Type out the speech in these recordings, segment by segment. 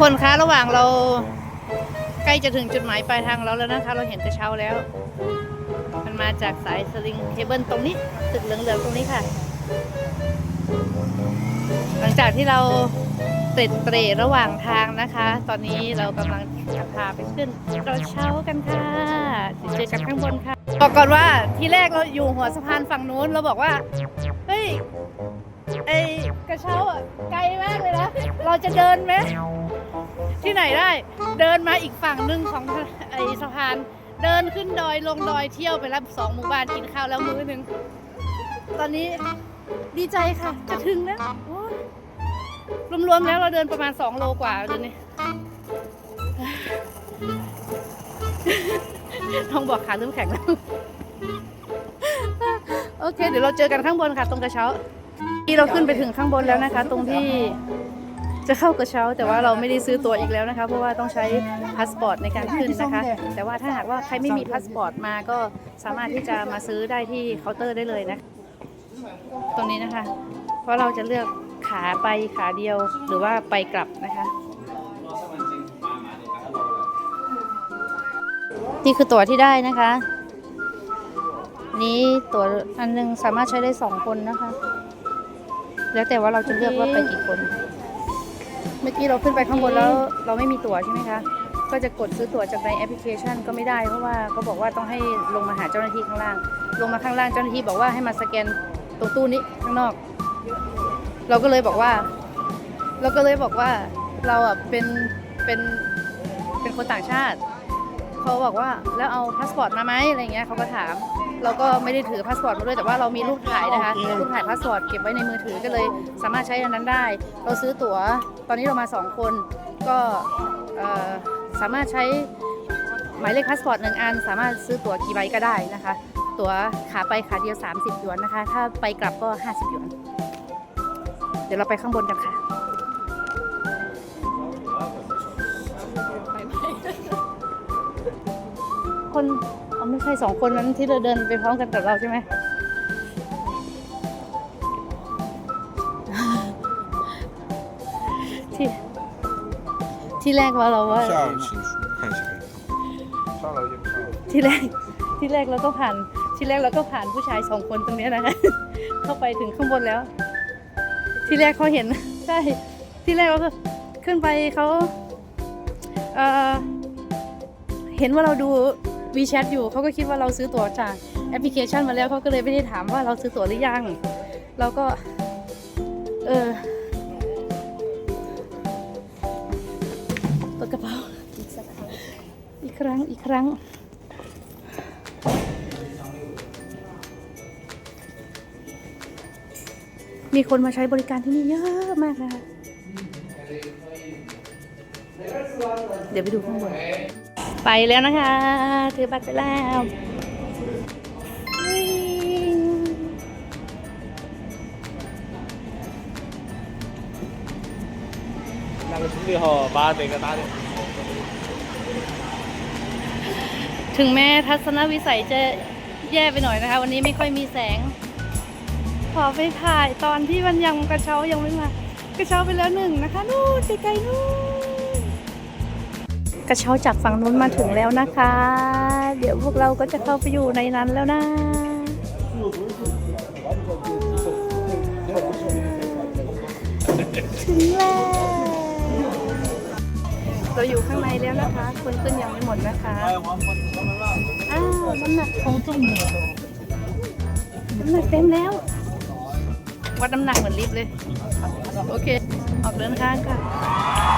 คนคะระหว่างเราใกล้จะถึงจุดหมายปลายทางเราแล้วนะคะ เราเห็นกระเช้าแล้ว มันมาจากสายสลิงเคเบิลตรงนี้ตึกเหลืองๆตรงนี้ค่ะ หลังจากที่เราเตร็ดเตร่ระหว่างทางนะคะ ตอนนี้เรากำลังจะพาไปขึ้นกระเช้ากันค่ะเจอกันข้างบนค่ะบอกก่อนว่าที่แรกเราอยู่หัวสะพานฝั่งนู้นเราบอกว่าเฮ้ย ไอกระเช้าอะไกลมากเลยนะ เราจะเดินไหมที่ไหนได้ เดินมาอีกฝั่งหนึ่งของไอสะพาน เดินขึ้นดอยลงดอยเที่ยวไปรับสองหมู่บ้านกินข้าวแล้วมื้อหนึ่งตอนนี้ดีใจค่ะ จะถึงแล้วโอ้ยรวมๆแล้วเราเดินประมาณ 2 โลกว่าเดินนี้ต้องบอกขาเริ่มแข็งแล้ว โอเค เดี๋ยวเราเจอกันข้างบนค่ะ ตรงกระเช้า ที่เราขึ้นไปถึงข้างบนแล้วนะคะ ตรงที่จะเข้ากระเช้า แต่ว่าเราไม่ได้ซื้อตั๋วอีกแล้วนะคะ เพราะว่าต้องใช้พาสปอร์ตในการขึ้นนะคะ แต่ว่าถ้าหากว่าใครไม่มีพาสปอร์ตมาก็สามารถที่จะมาซื้อได้ที่เคาน์เตอร์ได้เลยนะ ตรงนี้นะคะ เพราะเราจะเลือกขาไปขาเดียวหรือว่าไปกลับนะคะ นี่คือตั๋วที่ได้นะคะ นี้ตั๋วอันหนึงสามารถใช้ได้สองคนนะคะ แล้วแต่ว่าเราจะเลือกว่าไปกี่คน เมื่อกี้เราขึ้นไปข้างบนแล้วเราไม่มีตั๋วใช่ไหมคะ ก็จะกดซื้อตั๋วจากในแอปพลิเคชันก็ไม่ได้เพราะว่าเขาบอกว่าต้องให้ลงมาหาเจ้าหน้าที่ข้างล่าง ลงมาข้างล่างเจ้าหน้าที่บอกว่าให้มาสแกนตรงตู้นี้ข้างนอก เราก็เลยบอกว่า เราก็เลยบอกว่าเราอะเป็นเป็นเป็นคนต่างชาติเขาบอกว่าแล้วเอาพาสปอร์ตมาไหมอะไรเงี้ยเขาก็ถาม เราก็ไม่ได้ถือพาสปอร์ตมาด้วยแต่ว่าเรามีรูปถ่ายนะคะรูปถ่ายพาสปอร์ตเก็บไว้ในมือถือก็เลยสามารถใช้อันนั้นได้ เราซื้อตั๋วตอนนี้เรามาสองคนก็เอ่อสามารถใช้หมายเลขพาสปอร์ตหนึ่งอัน สามารถซื้อตั๋วกี่ใบก็ได้นะคะ ตั๋วขาไปขาเดียว 30 หยวนนะคะ ถ้าไปกลับก็ 50 หยวน เดี๋ยวเราไปข้างบนกันค่ะคน เอาไม่ใช่สองคนนั้นที่เราเดินไปพร้อมกันกับเราใช่ไหม ที่ที่แรกว่าเราว่า 下请书看下一个。上楼就上楼。 ที่แรกที่แรกเราก็ผ่านที่แรกเราก็ผ่านผู้ชายสองคนตรงเนี้ยนะคะ เข้าไปถึงข้างบนแล้ว ที่แรกเขาเห็น ใช่ที่แรกเราก็ขึ้นไปเขาเอ่อเห็นว่าเราดู WeChat อยู่เขาก็คิดว่าเราซื้อตั๋วจากแอปพลิเคชันมาแล้วเขาก็เลยไม่ได้ถามว่าเราซื้อตั๋วหรือยัง เราก็ เออเปิดกระเป๋าอีกสักครั้งอีกครั้งอีกครั้งมีคนมาใช้บริการที่นี่เยอะมากนะคะ เดี๋ยวไปดูข้างบน ไปแล้วนะคะ ถือบัตรไปแล้วถึงแม้ทัศนวิสัยจะแย่ไปหน่อยนะคะ วันนี้ไม่ค่อยมีแสง ขอไปถ่ายตอนที่มันยังกระเช้ายังไม่มากระเช้าไปแล้วหนึ่งนะคะ นู่นไกลๆนู่น กระเช้าจากฝั่งนู้นมาถึงแล้วนะคะ เดี๋ยวพวกเราก็จะเข้าไปอยู่ในนั้นแล้วนะถึงแล้ว เราอยู่ข้างในแล้วนะคะ คนขึ้นยังไม่หมดนะคะ อ้าวน้ำหนักของจุ่มน้ำหนักเต็มแล้ว วัดน้ำหนักเหมือนลิฟต์เลย โอเค ออกเดินทางค่ะ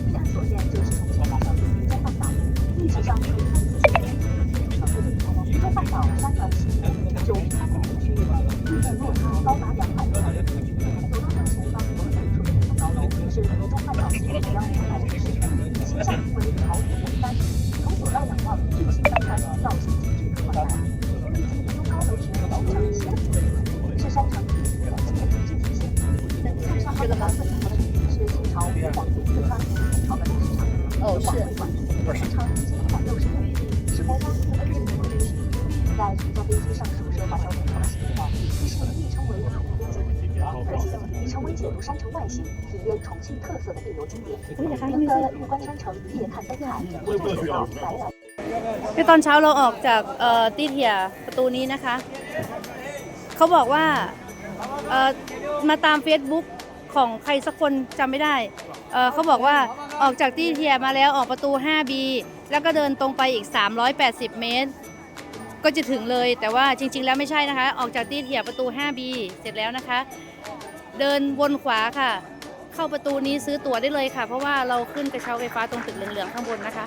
也这个市场。新乍，的耀星。是。清朝皇帝四川府统的这个市场。成为解读山城外形、体验重庆特色的旅游景点。您的入关山城夜看灯塔，会感受到百百。 คือตอนเช้าเราออกจากเอ่อตีเทียประตูนี้นะคะ เขาบอกว่าเอ่อมาตาม Facebook ของใครสักคนจำไม่ได้เอ่อเขาบอกว่าออกจากตีเทียมาแล้วออกประตู 5B แล้วก็เดินตรงไปอีก 380 เมตร ก็จะถึงเลย แต่ว่าจริง ๆ แล้วไม่ใช่นะคะ ออกจากตีเทียประตู 5B เสร็จแล้วนะคะ เดินวนขวาค่ะ เข้าประตูนี้ซื้อตั๋วได้เลยค่ะ เพราะว่าเราขึ้นกระเช้าไฟฟ้าตรงตึกเหลืองๆข้างบนนะคะ